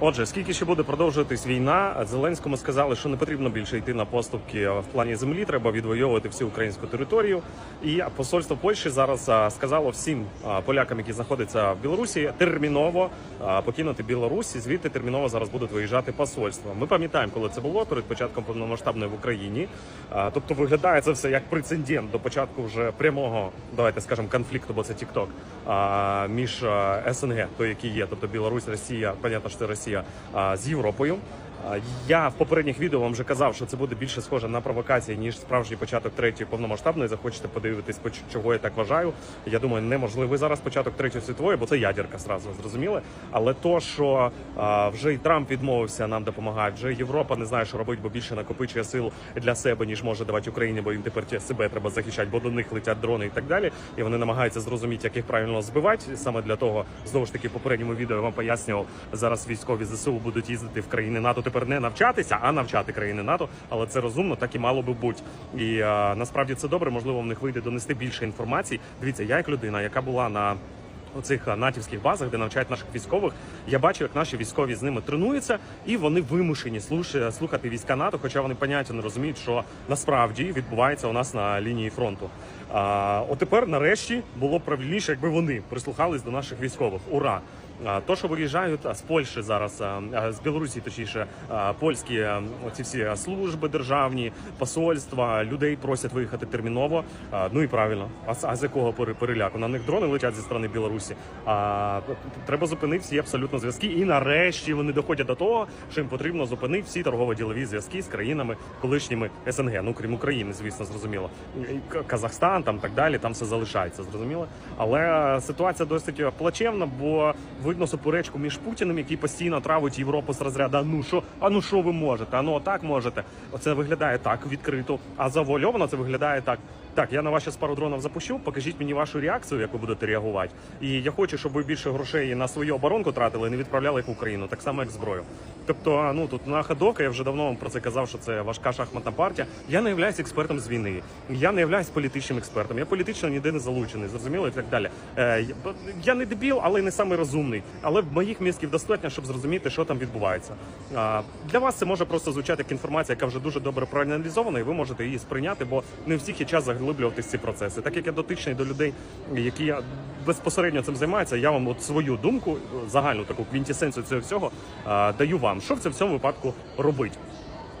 Отже, скільки ще буде продовжуватись війна, Зеленському сказали, що не потрібно більше йти на поступки в плані землі. Треба відвоювати всю українську територію. І посольство Польщі зараз сказало всім полякам, які знаходяться в Білорусі, терміново покинути Білорусь. Звідти терміново зараз будуть виїжджати посольства. Ми пам'ятаємо, коли це було перед початком повномасштабної в Україні. Тобто виглядає це все як прецедент до початку вже прямого, давайте скажемо, конфлікту, бо це а, між СНГ, той, який є, тобто Білорусь, Росія, понятно, що це Росія а, з Європою. Я в попередніх відео вам вже казав, що це буде більше схоже на провокації, ніж справжній початок третьої повномасштабної. Захочете подивитись, по чого я так вважаю. Я думаю, неможливий зараз початок третьої світової, бо це ядерка зразу зрозуміли. Але то, що а, вже і Трамп відмовився нам допомагати, вже Європа не знає, що робити, бо більше накопичує сил для себе, ніж може давати Україні, бо їм тепер себе треба захищати, бо до них летять дрони і так далі. І вони намагаються зрозуміти, як їх правильно збивати. Саме для того, знову ж таки, в попередньому відео я вам пояснював, зараз військові ЗСУ будуть їздити в країни НАТО. Тепер не навчатися, а навчати країни НАТО. Але це розумно, так і мало би бути. І а, насправді це добре. Можливо, в них вийде донести більше інформації. Дивіться, я як людина, яка була на оцих натівських базах, де навчають наших військових, я бачу, як наші військові з ними тренуються, і вони вимушені слухати війська НАТО, хоча вони поняття не розуміють, що насправді відбувається у нас на лінії фронту. А, от тепер, нарешті, було правильніше, якби вони прислухались до наших військових. Ура! А, То, що виїжджають з Польщі зараз, а, з Білорусі, точніше, а, польські а, ці всі служби державні, посольства, людей просять виїхати терміново. А, Ну і правильно, а, а з якого пере- переляку? На них дрони летять зі сторони Білорусі. А треба зупинити всі абсолютно зв'язки. І нарешті вони доходять до того, що їм потрібно зупинити всі торгово-ділові зв'язки з країнами колишніми СНГ. Ну крім України, звісно, зрозуміло. І Казахстан там так далі, там все залишається, зрозуміло. Але ситуація досить плачевна, бо видно суперечку між Путіним, який постійно травить Європу з розряду. «А Ну що, а ну що ви можете? А ну отак можете. Оце виглядає так відкрито. А завуальовано це виглядає так. Так, я на вас зараз пару дронів запущу. Покажіть мені вашу реакцію, як ви будете реагувати. І я хочу, щоб ви більше грошей на свою оборонку тратили, і не відправляли їх в Україну, так само як зброю. Тобто, ну тут на ходока, я вже давно вам про це казав, що це важка шахматна партія. Я не являюсь експертом з війни. Я не являюсь політичним експертом. Я політично ніде не залучений, зрозуміло і так далі. Е, я- не дебіл, але не самий розумний. Але в моїх мізків достатньо, щоб зрозуміти, що там відбувається. А, для вас це може просто звучати як інформація, яка вже дуже добре проаналізована, і ви можете її сприйняти, бо не всіх є час заглиблюватись в ці процеси. Так як я дотичний до людей, які я безпосередньо цим займаються, я вам от свою думку, загальну таку квінтісенцію цього всього даю вам. Що це в цьому випадку робить?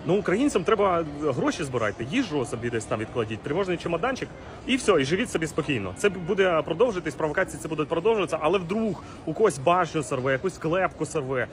Ну, українцям треба гроші збирати, їжу собі десь там відкладіть, тривожний чемоданчик, і все, і живіть собі спокійно. Це буде продовжитись, провокації це будуть продовжуватися, але вдруг у когось башню сорве, якусь клепку сорве.